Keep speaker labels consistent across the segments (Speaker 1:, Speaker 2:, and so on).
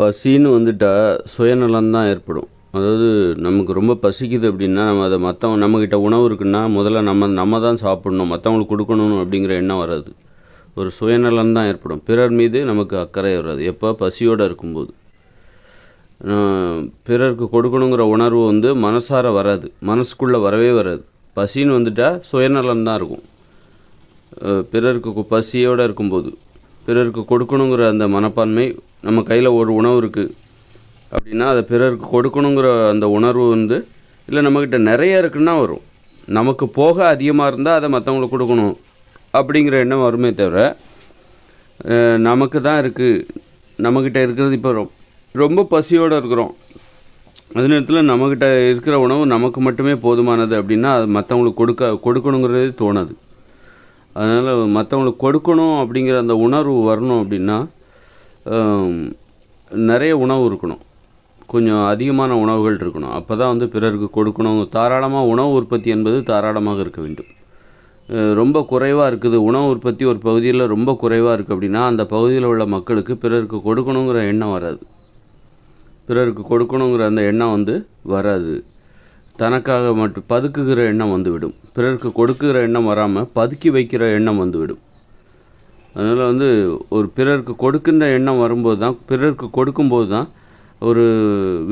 Speaker 1: பசின்னு வந்துட்டால் சுயநலம்தான் ஏற்படும். அதாவது நமக்கு ரொம்ப பசிக்குது அப்படின்னா நம்ம அதை மற்றவங்க நம்மக்கிட்ட உணவு இருக்குன்னா முதல்ல நம்ம நம்ம தான் சாப்பிட்ணும் மற்றவங்களுக்கு கொடுக்கணும் அப்படிங்கிற எண்ணம் வராது. ஒரு சுயநலம் தான் ஏற்படும். பிறர் மீது நமக்கு அக்கறை வராது. எப்போ? பசியோடு இருக்கும்போது. பிறருக்கு கொடுக்கணுங்கிற உணர்வு வந்து மனசார வராது. மனசுக்குள்ளே வரவே வராது. பசின்னு வந்துட்டால் சுயநலம் தான் இருக்கும். பிறருக்கு பசியோடு இருக்கும்போது. பிறருக்கு கொடுக்கணுங்கிற அந்த மனப்பான்மை நம்ம கையில் ஒரு உணவு இருக்குது அப்படின்னா அதை பிறருக்கு கொடுக்கணுங்கிற அந்த உணர்வு வந்து இல்லை நம்மக்கிட்ட நிறைய இருக்குன்னா வரும். நமக்கு போக அதிகமாக இருந்தால் அதை மற்றவங்களுக்கு கொடுக்கணும். அப்படிங்கிற எண்ணம் வருமே தவிர நமக்கு தான் இருக்குது நம்மக்கிட்ட இருக்கிறது இப்போ ரொம்ப பசியோடு இருக்கிறோம். அதே நேரத்தில் நம்மக்கிட்ட இருக்கிற உணவு நமக்கு மட்டுமே போதுமானது அப்படின்னா அது மற்றவங்களுக்கு கொடுக்க கொடுக்கணுங்கிறதே தோணாது. அதனால் மற்றவங்களுக்கு கொடுக்கணும் அப்படிங்கிற அந்த உணர்வு வரணும் அப்படின்னா நிறைய உணவு இருக்கணும். கொஞ்சம் அதிகமான உணவுகள் இருக்கணும். அப்போ தான் வந்து பிறருக்கு கொடுக்கணும். தாராளமாக உணவு உற்பத்தி என்பது தாராளமாக இருக்க வேண்டும். ரொம்ப குறைவாக இருக்குது. உணவு உற்பத்தி ஒரு பகுதியில் ரொம்ப குறைவாக இருக்குது அப்படின்னா அந்த பகுதியில் உள்ள மக்களுக்கு பிறருக்கு கொடுக்கணுங்கிற எண்ணம் வராது. பிறருக்கு கொடுக்கணுங்கிற அந்த எண்ணம் வந்து வராது. தனக்காக மட்டும் பதுக்குகிற எண்ணம் வந்துவிடும். பிறருக்கு கொடுக்குற எண்ணம் வராமல் பதுக்கி வைக்கிற எண்ணம் வந்துவிடும். அதனால் வந்து ஒரு பிறருக்கு கொடுக்கின்ற எண்ணம் வரும்போது தான் பிறருக்கு கொடுக்கும்போது தான் ஒரு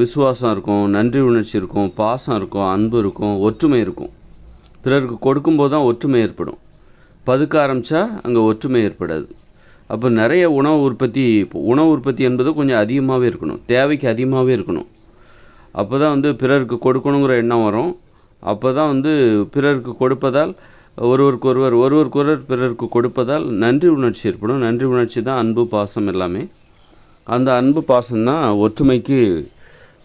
Speaker 1: விசுவாசம் இருக்கும் நன்றி உணர்ச்சி இருக்கும் பாசம் இருக்கும் அன்பு இருக்கும் ஒற்றுமை இருக்கும். பிறருக்கு கொடுக்கும்போது தான் ஒற்றுமை ஏற்படும். பதுக்க ஆரம்பித்தா அங்கே ஒற்றுமை ஏற்படாது. அப்போ நிறைய உணவு உற்பத்தி இப்போ உணவு உற்பத்தி என்பது கொஞ்சம் அதிகமாகவே இருக்கணும். தேவைக்கு அதிகமாகவே இருக்கணும். அப்போ தான் வந்து பிறருக்கு கொடுக்கணுங்கிற எண்ணம் வரும். அப்போ தான் வந்து பிறருக்கு கொடுப்பதால் ஒருவருக்கொருவர் ஒருவருக்கொருவர் பிறருக்கு கொடுப்பதால் நன்றி உணர்ச்சி ஏற்படும். நன்றி உணர்ச்சி தான் அன்பு பாசம் எல்லாமே. அந்த அன்பு பாசம்தான் ஒற்றுமைக்கு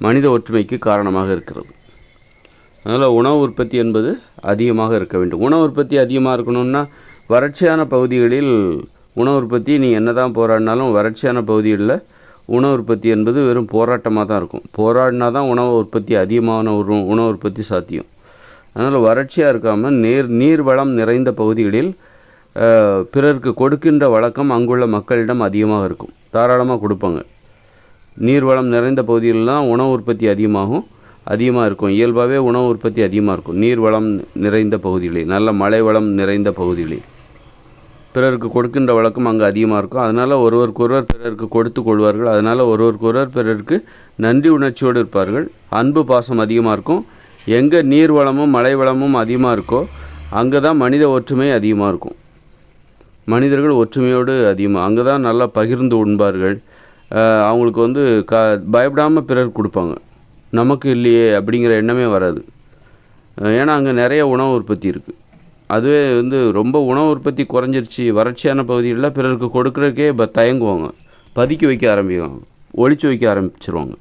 Speaker 1: மனித ஒற்றுமைக்கு காரணமாக இருக்கிறது. அதனால் உணவு உற்பத்தி என்பது அதிகமாக இருக்க வேண்டும். உணவு உற்பத்தி அதிகமாக இருக்கணும்னா வறட்சியான பகுதிகளில் உணவு உற்பத்தி நீ என்ன தான் போராடினாலும் வறட்சியான பகுதிகளில் உணவு உற்பத்தி என்பது வெறும் போராட்டமாக தான் இருக்கும். போராடினா தான் உணவு உற்பத்தி அதிகமான ஒரு உணவு உற்பத்தி சாத்தியம். அதனால் வறட்சியாக இருக்காமல் நீர் நீர் வளம் நிறைந்த பகுதிகளில் பிறருக்கு கொடுக்கின்ற வழக்கம் அங்குள்ள மக்களிடம் அதிகமாக இருக்கும். தாராளமாக கொடுப்பாங்க. நீர் வளம் நிறைந்த பகுதிகளெலாம் உணவு உற்பத்தி அதிகமாகும் அதிகமாக இருக்கும். இயல்பாகவே உணவு உற்பத்தி அதிகமாக இருக்கும். நீர் வளம் நிறைந்த பகுதிகளில் நல்ல மழை வளம் நிறைந்த பகுதிகளில். பிறருக்கு கொடுக்கின்ற வழக்கம் அங்கே அதிகமாக இருக்கும். அதனால் ஒருவருக்கொருவர் பிறருக்கு கொடுத்து கொள்வார்கள். அதனால் ஒருவருக்கொருவர் பிறருக்கு நன்றி உணர்ச்சியோடு இருப்பார்கள். அன்பு பாசம் அதிகமாக இருக்கும். எங்கே நீர் வளமும் மழை வளமும் அதிகமாக இருக்கோ அங்கே தான் மனித ஒற்றுமை அதிகமாக இருக்கும். மனிதர்கள் ஒற்றுமையோடு அதிகமாக அங்கே தான் நல்லா பகிர்ந்து உண்பார்கள். அவங்களுக்கு வந்து க பயப்படாமல் பிறர் கொடுப்பாங்க. நமக்கு இல்லையே அப்படிங்கிற எண்ணமே வராது. ஏன்னா அங்கே நிறைய உணவு உற்பத்தி இருக்குது அதுவே வந்து ரொம்ப உணவு உற்பத்தி குறைஞ்சிருச்சு. வறட்சியான பகுதிகளில் பிறருக்கு கொடுக்குறதுக்கே இப்போ தயங்குவாங்க. பதுக்கி வைக்க ஆரம்பிக்குவாங்க. ஒழிச்சு வைக்க ஆரம்பிச்சிருவாங்க.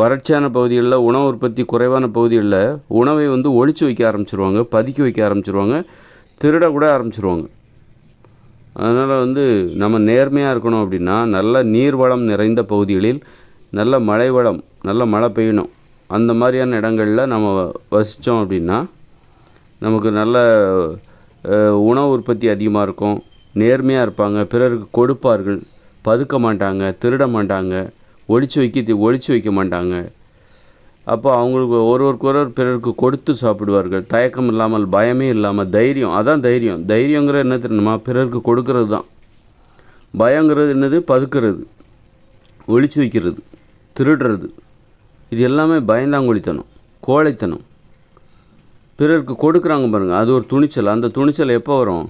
Speaker 1: வறட்சியான பகுதிகளில் உணவு உற்பத்தி குறைவான பகுதிகளில் உணவை வந்து ஒழிச்சு வைக்க ஆரம்பிச்சிருவாங்க. பதுக்கி வைக்க ஆரம்பிச்சிருவாங்க. திருட கூட ஆரம்பிச்சிருவாங்க. அதனால் வந்து நம்ம நேர்மையாக இருக்கணும் அப்படின்னா நல்ல நீர் வளம் நிறைந்த பகுதிகளில் நல்ல மழை வளம் நல்ல மழை பெய்யணும். அந்த மாதிரியான இடங்களில் நம்ம வசித்தோம் அப்படின்னா நமக்கு நல்ல உணவு உற்பத்தி அதிகமாக இருக்கும். நேர்மையாக இருப்பாங்க. பிறருக்கு கொடுப்பார்கள். பதுக்க மாட்டாங்க. திருட மாட்டாங்க. ஒழிச்சு வைக்க ஒழிச்சு வைக்க மாட்டாங்க. அப்போ அவங்களுக்கு ஒருவருக்கு ஒருவர் பிறருக்கு கொடுத்து சாப்பிடுவார்கள். தயக்கம் இல்லாமல் பயமே இல்லாமல் தைரியம். அதான் தைரியம். தைரியங்கிற என்ன தெரியணுமா பிறருக்கு கொடுக்கறது தான். பயங்கிறது என்னது? பதுக்கிறது. ஒழிச்சு வைக்கிறது. திருடுறது. இது எல்லாமே பயந்தாங்கொழித்தனம். கோழைத்தனம். பிறருக்கு கொடுக்குறாங்க பாருங்கள் அது ஒரு துணிச்சல். அந்த துணிச்சல் எப்போ வரும்?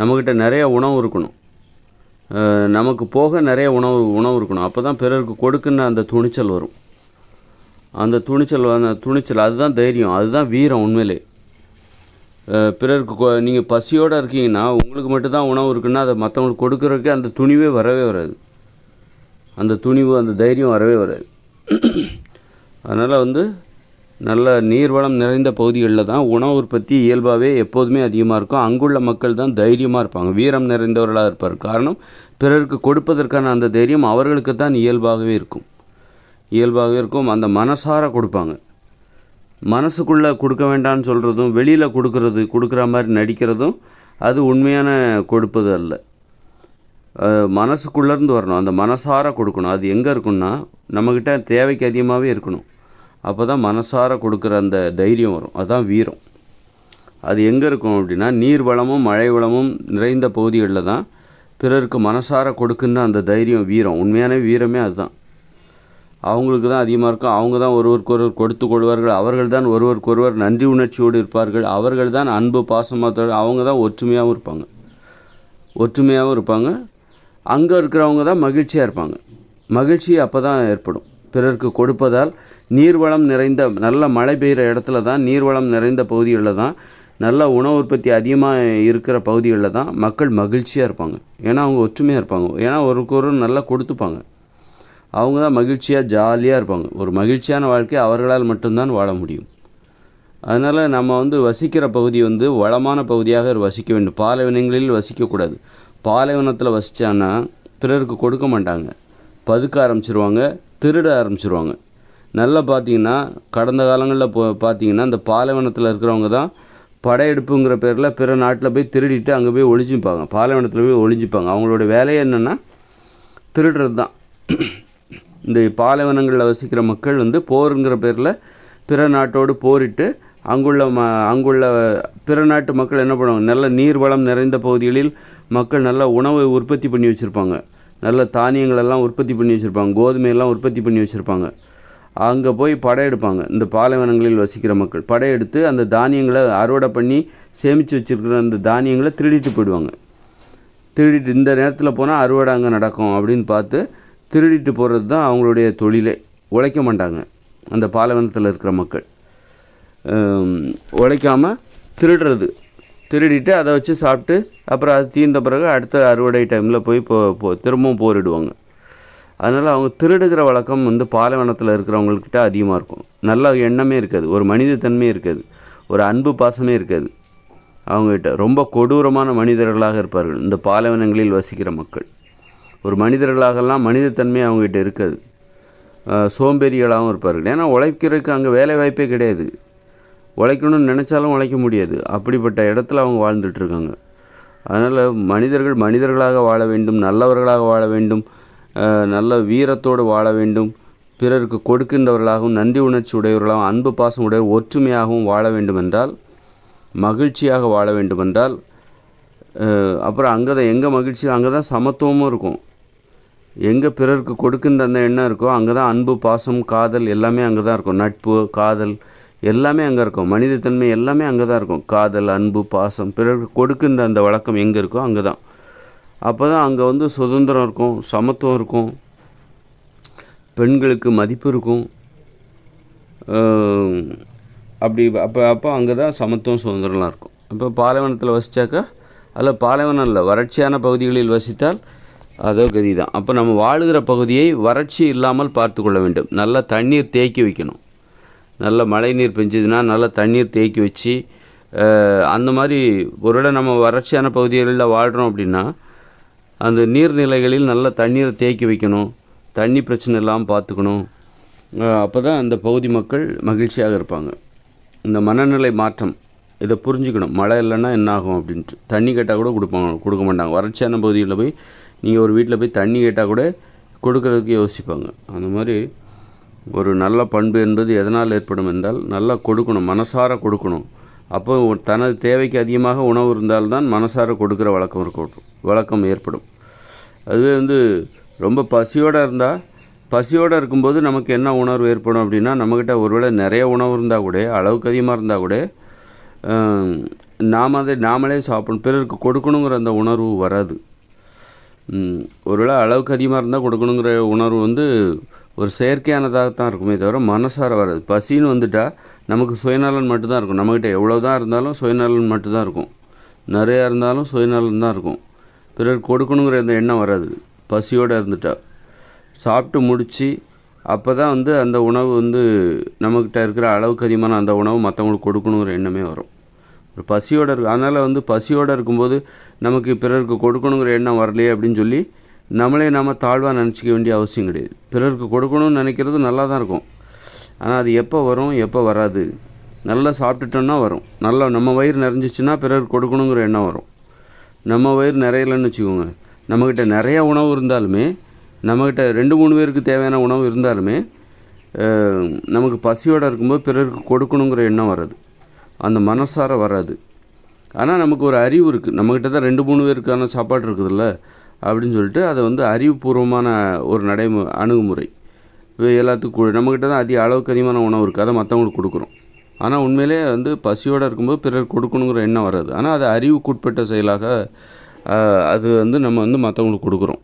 Speaker 1: நம்மக்கிட்ட நிறைய உணவு இருக்கணும். நமக்கு போக நிறைய உணவு உணவு இருக்கணும். அப்போ தான் பிறருக்கு கொடுக்குன்னு அந்த துணிச்சல் வரும். அந்த துணிச்சல் அந்த துணிச்சல் அதுதான் தைரியம். அதுதான் வீரம் உண்மையிலே. பிறருக்கு நீங்கள் பசியோடு இருக்கீங்கன்னா உங்களுக்கு மட்டும்தான் உணவு இருக்குன்னா அதை மற்றவங்களுக்கு கொடுக்குறதுக்கு அந்த துணிவே வரவே வராது. அந்த துணிவு அந்த தைரியம் வரவே வராது. அதனால் வந்து நல்ல நீர்வளம் நிறைந்த பகுதிகளில் தான் உணவு உற்பத்தி இயல்பாகவே எப்போதுமே அதிகமாக இருக்கும். அங்குள்ள மக்கள் தான் தைரியமாக இருப்பாங்க. வீரம் நிறைந்தவர்களாக இருப்பார். காரணம் பிறருக்கு கொடுப்பதற்கான அந்த தைரியம் அவர்களுக்கு தான் இயல்பாகவே இருக்கும். இயல்பாகவே இருக்கும். அந்த மனசார கொடுப்பாங்க. மனசுக்குள்ளே கொடுக்க வேண்டாம்னு சொல்கிறதும் வெளியில் கொடுக்கறது கொடுக்குற மாதிரி நடிக்கிறதும் அது உண்மையான கொடுப்பது அல்ல. மனசுக்குள்ளேருந்து வரணும். அந்த மனசார கொடுக்கணும். அது எங்கே இருக்குன்னா நம்மக்கிட்ட தேவைக்கு அதிகமாகவே இருக்கணும். அப்போ தான் மனசார கொடுக்குற அந்த தைரியம் வரும். அதுதான் வீரம். அது எங்கே இருக்கும் அப்படின்னா நீர் வளமும் மழை வளமும் நிறைந்த பகுதிகளில் தான் பிறருக்கு மனசார கொடுக்குன்னு அந்த தைரியம் வீரம். உண்மையான வீரமே அதுதான். அவங்களுக்கு தான் அதிகமாக இருக்கும். அவங்க தான் ஒருவருக்கொருவர் கொடுத்து கொள்வார்கள். அவர்கள் தான் ஒருவருக்கொருவர் நன்றி உணர்ச்சியோடு இருப்பார்கள். அவர்கள் தான் அன்பு பாசமாக அவங்க தான் ஒற்றுமையாகவும் இருப்பாங்க. ஒற்றுமையாகவும் இருப்பாங்க. அங்கே இருக்கிறவங்க தான் மகிழ்ச்சியாக இருப்பாங்க. மகிழ்ச்சி அப்போ தான் ஏற்படும். பிறருக்கு கொடுப்பதால் நீர்வளம் நிறைந்த நல்ல மழை பெய்கிற இடத்துல தான் நீர்வளம் நிறைந்த பகுதிகளில் தான் நல்ல உணவு உற்பத்தி அதிகமாக இருக்கிற பகுதிகளில் தான் மக்கள் மகிழ்ச்சியாக இருப்பாங்க. ஏன்னா அவங்க ஒற்றுமையாக இருப்பாங்க. ஏன்னா ஒருக்கொரு நல்லா கொடுத்துப்பாங்க. அவங்க தான் மகிழ்ச்சியாக ஜாலியாக இருப்பாங்க. ஒரு மகிழ்ச்சியான வாழ்க்கை அவர்களால் மட்டும்தான் வாழ முடியும். அதனால் நம்ம வந்து வசிக்கிற பகுதி வந்து வளமான பகுதியாக வசிக்க வேண்டும். பாலைவனங்களில் வசிக்கக்கூடாது. பாலைவனத்தில் வசித்தான்னா பிறருக்கு கொடுக்க மாட்டாங்க. பதுக்க ஆரம்பிச்சிருவாங்க திருட ஆரம்பிச்சிருவாங்க. நல்லா பார்த்தீங்கன்னா கடந்த காலங்களில் போ பார்த்தீங்கன்னா இந்த பாலைவனத்தில் இருக்கிறவங்க தான் படையெடுப்புங்கிற பேரில் பிற நாட்டில் போய் திருடிட்டு அங்கே போய் ஒழிஞ்சுப்பாங்க பாலைவனத்தில் போய் ஒழிஞ்சுப்பாங்க அவங்களோட வேலையே என்னென்னா திருடுறது தான். இந்த பாலைவனங்களில் வசிக்கிற மக்கள் வந்து போருங்கிற பேரில் பிற நாட்டோடு போரிட்டு அங்குள்ள ம அங்குள்ள பிற நாட்டு மக்கள் என்ன பண்ணுவாங்க? நல்ல நீர் வளம் நிறைந்த பகுதிகளில் மக்கள் நல்ல உணவை உற்பத்தி பண்ணி வச்சுருப்பாங்க. நல்ல தானியங்களெல்லாம் உற்பத்தி பண்ணி வச்சுருப்பாங்க. கோதுமையெல்லாம் உற்பத்தி பண்ணி வச்சுருப்பாங்க. அங்கே போய் படையெடுப்பாங்க இந்த பாலைவனங்களில் வசிக்கிற மக்கள். படையெடுத்து அந்த தானியங்களை அறுவடை பண்ணி சேமித்து வச்சுருக்கிற அந்த தானியங்களை திருடிட்டு போயிடுவாங்க. திருடிட்டு இந்த நேரத்தில் போனால் அறுவடை அங்கே நடக்கும் அப்படின்னு பார்த்து திருடிட்டு போகிறது தான் அவங்களுடைய தொழிலே. உழைக்க மாட்டாங்க. அந்த பாலைவனத்தில் இருக்கிற மக்கள். உழைக்காமல் திருடுறது. திருடிட்டு அதை வச்சு சாப்பிட்டு அப்புறம் அது தீர்ந்த பிறகு அடுத்த அறுவடை டைமில் போய் போ திரும்பவும் போரிடுவாங்க. அதனால் அவங்க திருடுகிற வழக்கம் வந்து பாலைவனத்தில் இருக்கிறவங்கக்கிட்ட அதிகமாக இருக்கும். நல்ல எண்ணமே இருக்காது. ஒரு மனிதத்தன்மை இருக்காது. ஒரு அன்பு பாசமே இருக்காது. அவங்ககிட்ட ரொம்ப கொடூரமான மனிதர்களாக இருப்பார்கள். இந்த பாலைவனங்களில் வசிக்கிற மக்கள். ஒரு மனிதர்களாகலாம் மனிதத்தன்மை அவங்ககிட்ட இருக்காது. சோம்பேறிகளாகவும் இருப்பார்கள். ஏன்னா உழைக்கிறதுக்கு அங்கே வேலை வாய்ப்பே கிடையாது. உழைக்கணும்னு நினச்சாலும் உழைக்க முடியாது. அப்படிப்பட்ட இடத்துல அவங்க வாழ்ந்துட்டுருக்காங்க அதனால் மனிதர்கள் மனிதர்களாக வாழ வேண்டும் நல்லவர்களாக வாழ வேண்டும். நல்ல வீரத்தோடு வாழ வேண்டும். பிறருக்கு கொடுக்கின்றவர்களாகவும் நன்றி உணர்ச்சி உடையவர்களாகவும் அன்பு பாசம் உடைய ஒற்றுமையாகவும் வாழ வேண்டுமென்றால் மகிழ்ச்சியாக வாழ வேண்டுமென்றால் அப்புறம் அங்கே தான் எங்கே மகிழ்ச்சி அங்கே தான் சமத்துவமும் இருக்கும். எங்கே பிறருக்கு கொடுக்கின்ற அந்த எண்ணம் இருக்கோ அங்கே தான் அன்பு பாசம் காதல் எல்லாமே அங்கே தான் இருக்கும். நட்பு காதல் எல்லாமே அங்கே இருக்கும். மனிதத்தன்மை எல்லாமே அங்கே தான் இருக்கும். காதல் அன்பு பாசம் பிறருக்கு கொடுக்கின்ற அந்த வழக்கம் எங்கே இருக்கோ அங்கே தான் அப்போ தான் அங்கே வந்து சுதந்திரம் இருக்கும் சமத்துவம் இருக்கும் பெண்களுக்கு மதிப்பு இருக்கும். அப்படி அப்போ அப்போ அங்கே தான் சமத்துவம் சுதந்திரம்லாம் இருக்கும். இப்போ பாலைவனத்தில் வசித்தாக்கா அதில் பாலைவனம் இல்லை வறட்சியான பகுதிகளில் வசித்தால் அதோ கதி தான் அப்போ நம்ம வாழுகிற பகுதியை வறட்சி இல்லாமல் பார்த்து கொள்ள வேண்டும். நல்லா தண்ணீர் தேக்கி வைக்கணும். நல்ல மழை நீர் பெஞ்சதுன்னா நல்லா தண்ணீர் தேக்கி வச்சு அந்த மாதிரி ஒரு நம்ம வறட்சியான பகுதிகளில் வாழ்கிறோம் அப்படின்னா அந்த நீர்நிலைகளில் நல்ல தண்ணீரை தேக்கி வைக்கணும். தண்ணி பிரச்சனை இல்லாமல் பார்த்துக்கணும் அப்போ தான் அந்த பகுதி மக்கள் மகிழ்ச்சியாக இருப்பாங்க. இந்த மனநிலை மாற்றம் இதை புரிஞ்சுக்கணும். மழை இல்லைன்னா என்ன ஆகும் அப்படின்ட்டு. தண்ணி கேட்டால் கூட கொடுப்பாங்க கொடுக்க மாட்டாங்க. வறட்சியான பகுதியில் போய் நீங்கள் ஒரு வீட்டில் போய் தண்ணி கேட்டால் கூட கொடுக்கறதுக்கு யோசிப்பாங்க. அந்த மாதிரி ஒரு நல்ல பண்பு என்பது எதனால் ஏற்படும் என்றால் நல்லா கொடுக்கணும் மனசார கொடுக்கணும். அப்போ தனது தேவைக்கு அதிகமாக உணவு இருந்தால்தான் மனசார கொடுக்குற வழக்கம் இருக்கட்டும் வழக்கம் ஏற்படும். அதுவே வந்து ரொம்ப பசியோடு இருந்தால் பசியோடு இருக்கும்போது நமக்கு என்ன உணர்வு ஏற்படும் அப்படின்னா நம்மக்கிட்ட ஒருவேளை நிறைய உணவு இருந்தால் கூட அளவுக்கு அதிகமாக இருந்தால் கூட நாம் அதை நாமளே சாப்பிடணும். பிறருக்கு கொடுக்கணுங்கிற அந்த உணர்வு வராது. ஒருவேளை அளவுக்கு அதிகமாக இருந்தால் கொடுக்கணுங்கிற உணர்வு வந்து ஒரு செயற்கையானதாக தான் இருக்குமே தவிர மனசார வராது. பசின்னு வந்துட்டால் நமக்கு சுயநலன் மட்டும்தான் இருக்கும். நம்மக்கிட்ட எவ்வளோ தான் இருந்தாலும் சுயநலன் மட்டும்தான் இருக்கும். நிறையா இருந்தாலும் சுயநலன் தான் இருக்கும். பிறர் கொடுக்கணுங்கிற அந்த எண்ணம் வராது. பசியோடு இருந்துட்டா. சாப்பிட்டு முடித்து அப்போ தான் வந்து அந்த உணவு வந்து நம்மக்கிட்ட இருக்கிற அளவுக்கு அதிகமான அந்த உணவு மற்றவங்களுக்கு கொடுக்கணுங்கிற எண்ணமே வரும். ஒரு பசியோடு இருக்கு அதனால் வந்து பசியோடு இருக்கும்போது நமக்கு பிறருக்கு கொடுக்கணுங்கிற எண்ணம் வரலையே அப்படின்னு சொல்லி நம்மளே நம்ம தாழ்வாக நினச்சிக்க வேண்டிய அவசியம் கிடையாது. பிறருக்கு கொடுக்கணும்னு நினைக்கிறது நல்லா தான் இருக்கும். ஆனால் அது எப்போ வரும் எப்போ வராது. நல்லா சாப்பிட்டுட்டோன்னா வரும். நல்லா நம்ம வயிறு நிறைஞ்சிச்சின்னா பிறருக்கு கொடுக்கணுங்கிற எண்ணம் வரும். நம்ம வயிறு நிறையலன்னு வச்சுக்கோங்க. நம்மக்கிட்ட நிறையா உணவு இருந்தாலுமே நம்மக்கிட்ட ரெண்டு மூணு பேருக்கு தேவையான உணவு இருந்தாலுமே நமக்கு பசியோடு இருக்கும்போது பிறருக்கு கொடுக்கணுங்கிற எண்ணம் வராது. அந்த மனசார வராது. ஆனால் நமக்கு ஒரு அறிவு இருக்குது நம்மக்கிட்ட தான் ரெண்டு மூணு பேருக்கான சாப்பாடு இருக்குதுல்ல அப்படின்னு சொல்லிட்டு அதை வந்து அறிவுபூர்வமான ஒரு நடைமு அணுகுமுறை. இப்போ எல்லாத்துக்கும் நம்மக்கிட்ட தான் அதிக அளவுக்கு அதிகமான உணவு இருக்குது அதை மற்றவங்களுக்கு கொடுக்குறோம். ஆனால் உண்மையிலே வந்து பசியோடு இருக்கும்போது பிறர் கொடுக்கணுங்கிற எண்ணம் வராது. ஆனால் அது அறிவுக்குட்பட்ட செயலாக அது வந்து நம்ம வந்து மற்றவங்களுக்கு கொடுக்குறோம்.